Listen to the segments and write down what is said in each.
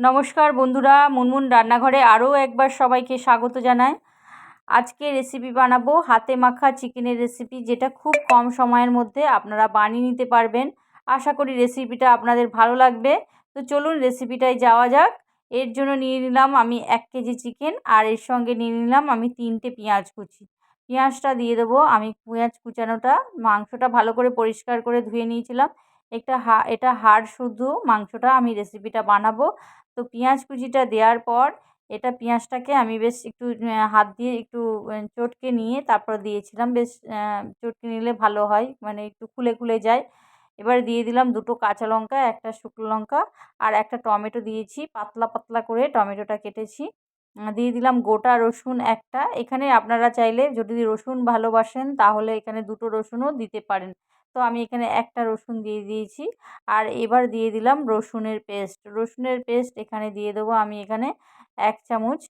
নমস্কার বন্ধুরা, মুনমুন রান্নাঘরে আরও একবার সবাইকে স্বাগত জানায় আজকে রেসিপি বানাবো হাতে মাখা চিকেনের রেসিপি যেটা খুব কম সময়ের মধ্যে আপনারা বানিয়ে নিতে পারবেন। আশা করি রেসিপিটা আপনাদের ভালো লাগবে। তো চলুন রেসিপিটায় যাওয়া যাক। এর জন্য নিয়ে নিলাম আমি এক কেজি চিকেন, আর এর সঙ্গে নিয়ে নিলাম আমি তিনটে পেঁয়াজ কুচি। পেঁয়াজটা দিয়ে দেবো আমি পেঁয়াজ কুচানোটা। মাংসটা ভালো করে পরিষ্কার করে ধুয়ে নিয়েছিলাম। একটা হা, এটা হাড় শুদ্ধ মাংসটা আমি রেসিপিটা বানাবো। তো পেঁয়াজ কুচিটা দেওয়ার পর এটা পেঁয়াজটাকে আমি বেশ একটু হাত দিয়ে একটু চটকে নিয়ে তারপর দিয়েছিলাম। বেশ চটকে নিলে ভালো হয় মানে একটু খুলে খুলে যায়। এবার দিয়ে দিলাম দুটো কাঁচা লঙ্কা, একটা শুকনো লঙ্কা আর একটা টমেটো দিয়েছি। পাতলা পাতলা করে টমেটোটা কেটেছি। দিয়ে দিলাম গোটা রসুন একটা। এখানে আপনারা চাইলে যদি রসুন ভালোবাসেন, তাহলে এখানে দুটো রসুনও দিতে পারেন। তো আমি এখানে একটা রসুন দিয়ে দিয়েছি। আর এবার দিয়ে দিলাম রসুনের পেস্ট। রসুনের পেস্ট এখানে দিয়ে দেবো আমি এখানে এক চামচ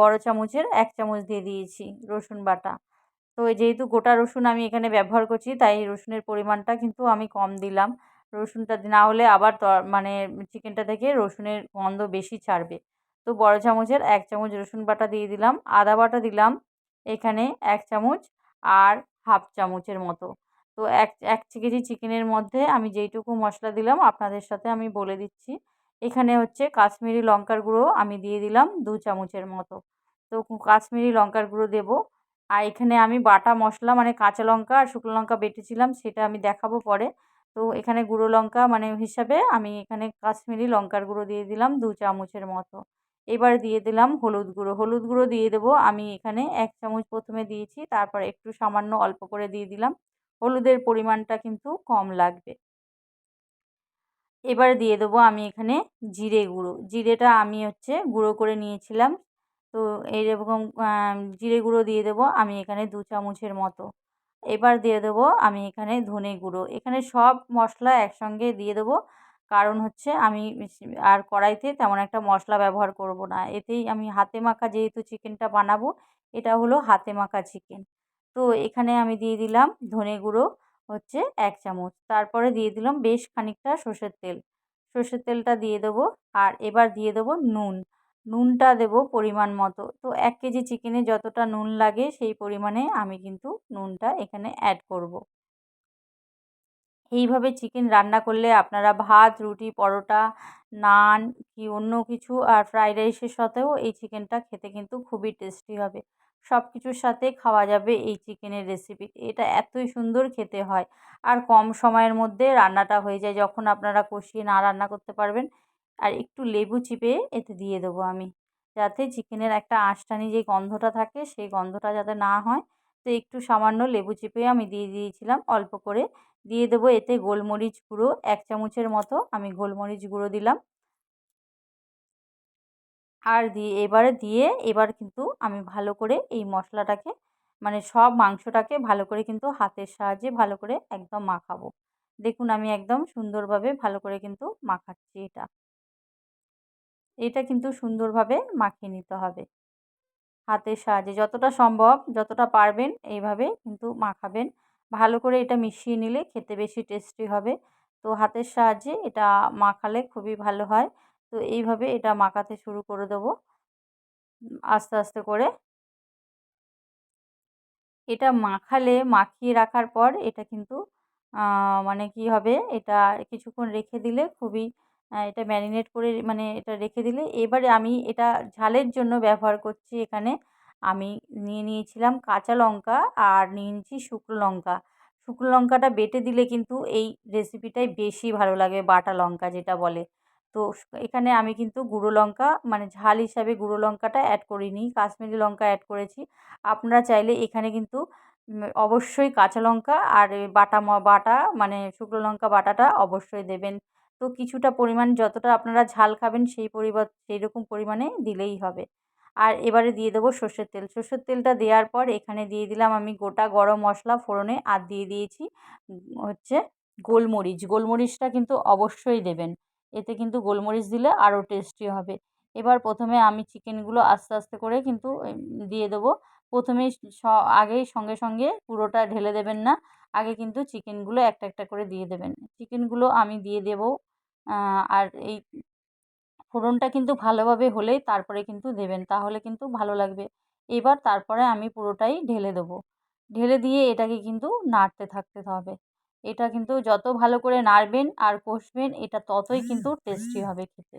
বড় চামচের এক চামচ দিয়ে দিয়েছি রসুন বাটা। তো যেহেতু গোটা রসুন আমি এখানে ব্যবহার করছি, তাই রসুনের পরিমাণটা কিন্তু আমি কম দিলাম। রসুনটা না হলে আবার মানে চিকেনটা থেকে রসুনের গন্ধ বেশি ছাড়বে। তো বড় চামচের এক চামচ রসুন বাটা দিয়ে দিলাম, আদা বাটা দিলাম এখানে এক চামচ আর হাফ চামচের মতো। তো এক এক কেজি চিকেনের মধ্যে আমি যেইটুকু মশলা দিলাম আপনাদের সাথে আমি বলে দিচ্ছি। এখানে হচ্ছে কাশ্মীরি লঙ্কার গুঁড়ো আমি দিয়ে দিলাম দু চামচের মতো। তো কাশ্মীরি লঙ্কার গুঁড়ো দেবো। আর এখানে আমি বাটা মশলা মানে কাঁচা লঙ্কা আর শুকনো লঙ্কা বেটেছিলাম সেটা আমি দেখাবো পরে। তো এখানে গুঁড়ো লঙ্কা মানে হিসাবে আমি এখানে কাশ্মীরি লঙ্কার গুঁড়ো দিয়ে দিলাম দু চামচের মতো। এবার দিয়ে দিলাম হলুদ গুঁড়ো। হলুদ গুঁড়ো দিয়ে দেবো। আমি এখানে এক চামচ প্রথমে দিয়েছি, তারপর একটু সামান্য অল্প করে দিয়ে দিলাম। হলুদের পরিমাণটা কিন্তু কম লাগবে। এবার দিয়ে দেবো আমি এখানে জিরে গুঁড়ো। জিরেটা আমি হচ্ছে গুঁড়ো করে নিয়েছিলাম। তো এইরকম জিরে গুঁড়ো দিয়ে দেবো আমি এখানে দু চামচের মতো। এবার দিয়ে দেবো আমি এখানে ধনে গুঁড়ো। এখানে সব মশলা একসঙ্গে দিয়ে দেবো। কারণ হচ্ছে আমি আর কড়াইতে তেমন একটা মশলা ব্যবহার করব না। এতেই আমি হাতে মাখা যেহেতু চিকেনটা বানাবো, এটা হলো হাতে মাখা চিকেন। তো এখানে আমি দিয়ে দিলাম ধনে গুঁড়ো হচ্ছে এক চামচ। তারপরে দিয়ে দিলাম বেশ খানিকটা সর্ষের তেল। সর্ষের তেলটা দিয়ে দেবো আর এবার দিয়ে দেবো নুন। নুনটা দেব পরিমাণ মতো। তো এক কেজি চিকেনে যতটা নুন লাগে সেই পরিমাণে আমি কিন্তু নুনটা এখানে অ্যাড করব। এইভাবে চিকেন রান্না করলে আপনারা ভাত, রুটি, পরোটা, নান কি অন্য কিছু আর ফ্রাইড রাইসের সাথেও এই চিকেনটা খেতে কিন্তু খুবই টেস্টি হবে। সব কিছুর সাথে খাওয়া যাবে এই চিকেনের রেসিপি। এটা এতই সুন্দর খেতে হয়। আর কম সময়ের মধ্যে রান্নাটা হয়ে যায় যখন আপনারা কষিয়ে না রান্না করতে পারবেন। আর একটু লেবু চিপে এতে দিয়ে দেবো আমি। যাতে চিকেনের একটা আঁশটানি যে গন্ধটা থাকে সেই গন্ধটা যাতে না হয়। তো একটু সামান্য লেবু চিপে আমি দিয়ে দিয়েছিলাম অল্প করে। দিয়ে দেবো এতে গোলমরিচ গুঁড়ো এক চামচের মতো, আমি গোলমরিচ গুঁড়ো দিলাম। আর দিয়ে এবারে দিয়ে এবার কিন্তু আমি ভালো করে এই মশলাটাকে মানে সব মাংসটাকে ভালো করে কিন্তু হাতের সাহায্যে ভালো করে একদম মাখাবো। দেখুন আমি একদম সুন্দরভাবে ভালো করে কিন্তু মাখাচ্ছি এটা। এটা কিন্তু সুন্দরভাবে মাখিয়ে নিতে হবে। হাতের সাহায্যে যতটা সম্ভব, যতটা পারবেন এইভাবে কিন্তু মাখাবেন। ভালো করে এটা মিশিয়ে নিলে খেতে বেশি টেস্টি হবে। তো হাতের সাহায্যে এটা মাখালে খুবই ভালো হয়। তো এইভাবে এটা মাখাতে শুরু করে দেবো। আস্তে আস্তে করে। এটা মাখালে, মাখিয়ে রাখার পর এটা কিন্তু মানে কি হবে? এটা কিছুক্ষণ রেখে দিলে খুবই এটা ম্যারিনেট করে মানে এটা রেখে দিলে এবারে আমি এটা ঝালের জন্য ব্যবহার করছি এখানে। আমি নিয়ে নিয়েছিলাম কাঁচা লঙ্কা আর নিয়ে নিয়েছি শুকনো লঙ্কা। শুকনো লঙ্কাটা বেটে দিলে কিন্তু এই রেসিপিটাই বেশি ভালো লাগে, বাটা লঙ্কা যেটা বলে। তো এখানে আমি কিন্তু গুঁড়ো লঙ্কা মানে ঝাল হিসাবে গুঁড়ো লঙ্কাটা অ্যাড করিনি, কাশ্মীরি লঙ্কা অ্যাড করেছি। আপনারা চাইলে এখানে কিন্তু অবশ্যই কাঁচা লঙ্কা আর বাটা বাটা মানে শুকনো লঙ্কা বাটাটা অবশ্যই দেবেন। তো কিছুটা পরিমাণ যতটা আপনারা ঝাল খাবেন সেই পরিবার সেই রকম পরিমাণে দিলেই হবে। আর এবারে দিয়ে দেবো সর্ষের তেল। সর্ষের তেলটা দেওয়ার পর এখানে দিয়ে দিলাম আমি গোটা গরম মশলা ফোড়নে আর দিয়ে দিয়েছি হচ্ছে গোলমরিচ। গোলমরিচটা কিন্তু অবশ্যই দেবেন। এতে কিন্তু গোলমরিচ দিলে আরও টেস্টি হবে। এবার প্রথমে আমি চিকেনগুলো আস্তে আস্তে করে কিন্তু দিয়ে দেবো। প্রথমেই আগেই সঙ্গে সঙ্গে পুরোটা ঢেলে দেবেন না। আগে কিন্তু চিকেনগুলো একটা একটা করে দিয়ে দেবেন। চিকেনগুলো আমি দিয়ে দেবো আর এই ফোড়নটা কিন্তু ভালোভাবে হলেই তারপরে কিন্তু দেবেন, তাহলে কিন্তু ভালো লাগবে। এবার তারপরে আমি পুরোটাই ঢেলে দেবো। ঢেলে দিয়ে এটাকে কিন্তু নাড়তে থাকতে হবে। এটা কিন্তু যত ভালো করে নাড়বেন আর কষবেন, এটা ততই কিন্তু টেস্টি হবে খেতে।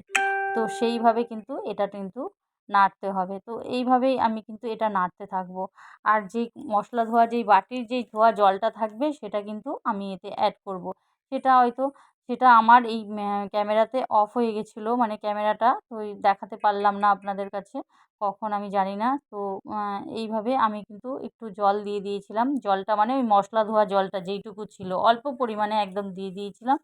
তো সেইভাবে কিন্তু এটা কিন্তু নাড়তে হবে। তো এইভাবেই আমি কিন্তু এটা নাড়তে থাকব। আর যেই মশলা ধোয়া যেই বাটির যেই ধোয়া জলটা থাকবে, সেটা কিন্তু আমি এতে অ্যাড করব। সেটা হয়তো সেটা আমার এই ক্যামেরাতে অফ হয়ে গেছিল মানে ক্যামেরাটা। তো দেখাতে পারলাম না আপনাদের কাছে, কখন আমি জানি না। তো এইভাবে আমি কিন্তু একটু জল দিয়ে দিয়েছিলাম। জলটা মানে ওই মশলা ধোয়া জলটা যেইটুকু ছিল, অল্প পরিমাণে একদম দিয়ে দিয়েছিলাম।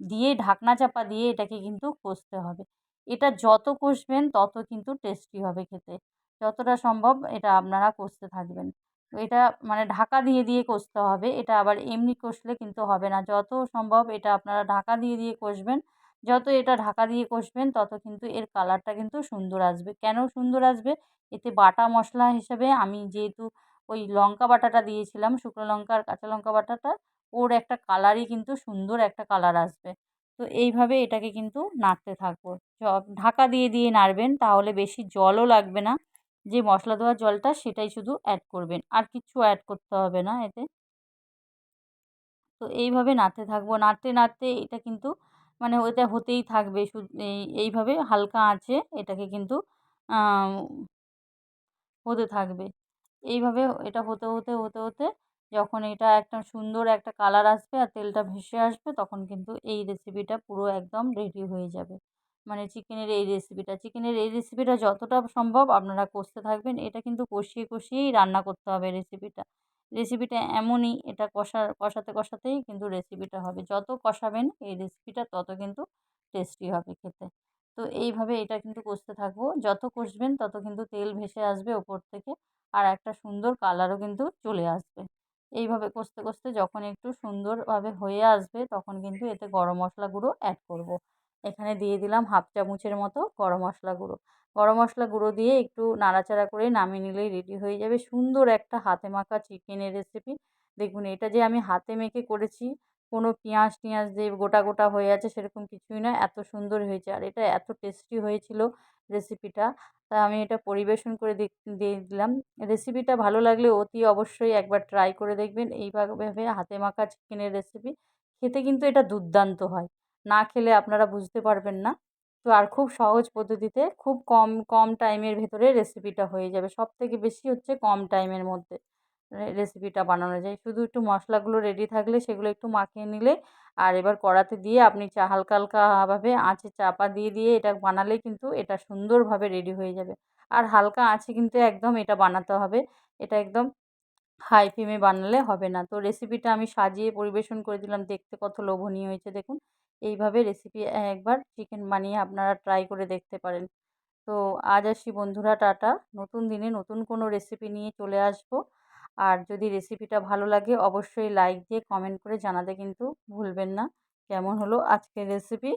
দিয়ে ঢাকনা চাপা দিয়ে এটাকে কিন্তু কষতে হবে। এটা যত কষবেন তত কিন্তু টেস্টি হবে খেতে। যতটা সম্ভব এটা আপনারা কষতে থাকবেন। এটা মানে ঢাকা দিয়ে দিয়ে কষতে হবে। এটা আবার এমনি কষলে কিন্তু হবে না। যত সম্ভব এটা আপনারা ঢাকা দিয়ে দিয়ে কষবেন। যত এটা ঢাকা দিয়ে কষবেন, তত কিন্তু এর কালারটা কিন্তু সুন্দর আসবে। কেন সুন্দর আসবে? এতে বাটা মশলা হিসেবে আমি যেহেতু ওই লঙ্কা বাটাটা দিয়েছিলাম, শুকনো লঙ্কা আর কাঁচা লঙ্কা বাটাটা, ওর একটা কালারই কিন্তু সুন্দর একটা কালার আসবে। তো এইভাবে এটাকে কিন্তু নাড়তে থাকব। ঢাকা দিয়ে দিয়ে নাড়বেন, তাহলে বেশি জলও লাগবে না। যে মশলা দেওয়ার জলটা সেটাই শুধু অ্যাড করবেন। আর কিচ্ছু অ্যাড করতে হবে না এতে। তো এইভাবে নাড়তে থাকব। নাড়তে নাড়তে এটা কিন্তু মানে ওইটা হতেই থাকবে। এই, এইভাবে হালকা আঁচে এটাকে কিন্তু হতে থাকবে। এইভাবে এটা হতে হতে হতে হতে যখন এটা একটা সুন্দর একটা কালার আসবে আর তেলটা ভেসে আসবে তখন কিন্তু এই রেসিপিটা পুরো একদম রেডি হয়ে যাবে। মানে চিকেনের এই রেসিপিটা চিকেনের এই রেসিপিটা যতটা সম্ভব আপনারা কষতে থাকবেন, এটা কিন্তু কষিয়ে কষিয়েই রান্না করতে হবে রেসিপিটা রেসিপিটা এমনই এটা কষা কষাতে কষাতেই কিন্তু রেসিপিটা হবে। যত কষাবেন এই রেসিপিটা তত কিন্তু টেস্টি হবে খেতে। তো এইভাবে এটা কিন্তু কষতে থাকব। যত কষবেন তত কিন্তু তেল ভেসে আসবে ওপর থেকে আর একটা সুন্দর কালারও কিন্তু চলে আসবে। এইভাবে কষতে কষতে যখন একটু সুন্দরভাবে হয়ে আসবে তখন কিন্তু এতে গরম মশলা গুঁড়ো অ্যাড করব। এখানে দিয়ে দিলাম হাফ চামচের মতো গরম মশলা গুঁড়ো। গরম মশলা গুঁড়ো দিয়ে একটু নাড়াচাড়া করে নামিয়ে নিলেই রেডি হয়ে যাবে। সুন্দর একটা হাতে মাখা চিকেনের রেসিপি দেখুন, এটা যে আমি হাতে মেখে করেছি, কোনো পেঁয়াজ টিয়াজ দিয়ে গোটা গোটা হয়ে আছে সেরকম কিছুই না, এত সুন্দর হয়েছে। আর এটা এত টেস্টি হয়েছিল রেসিপিটা তাই আমি এটা পরিবেশন করে দিয়ে দিলাম। রেসিপিটা ভালো লাগলে অতি অবশ্যই একবার ট্রাই করে দেখবেন। এইভাবে হাতে মাখা চিকেনের রেসিপি খেতে কিন্তু এটা দুর্দান্ত হয়। না খেলে আপনারা বুঝতে পারবেন না। তো আর খুব সহজ পদ্ধতিতে খুব কম কম টাইমের ভেতরে রেসিপিটা হয়ে যাবে। সব থেকে বেশি হচ্ছে কম টাইমের মধ্যে রেসিপিটা বানানো যায়। শুধু একটু মশলাগুলো রেডি থাকলে সেগুলো একটু মাখিয়ে নিলে আর এবার কড়াতে দিয়ে আপনি চা, হালকা হালকাভাবে আঁচে চাপা দিয়ে দিয়ে এটা বানালে কিন্তু এটা সুন্দরভাবে রেডি হয়ে যাবে। আর হালকা আঁচে কিন্তু একদম এটা বানাতে হবে। এটা একদম হাই ফ্লেমে বানালে হবে না। তো রেসিপিটা আমি সাজিয়ে পরিবেশন করে দিলাম। দেখতে কত লোভনীয় হয়েছে, দেখুন। এইভাবে রেসিপি একবার চিকেন বানিয়ে আপনারা ট্রাই করে দেখতে পারেন। তো আজ আসি বন্ধুরা, টাটা। নতুন দিনে নতুন কোনো রেসিপি নিয়ে চলে আসব। আর যদি রেসিপিটা ভালো লাগে, অবশ্যই লাইক দিয়ে কমেন্ট করে জানাতে কিন্তু ভুলবেন না। কেমন হলো আজকের recipe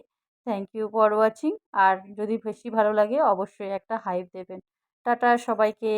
thank you for watching আর যদি বেশি ভালো লাগে, অবশ্যই একটা হাইপ দেবেন। টাটা সবাইকে।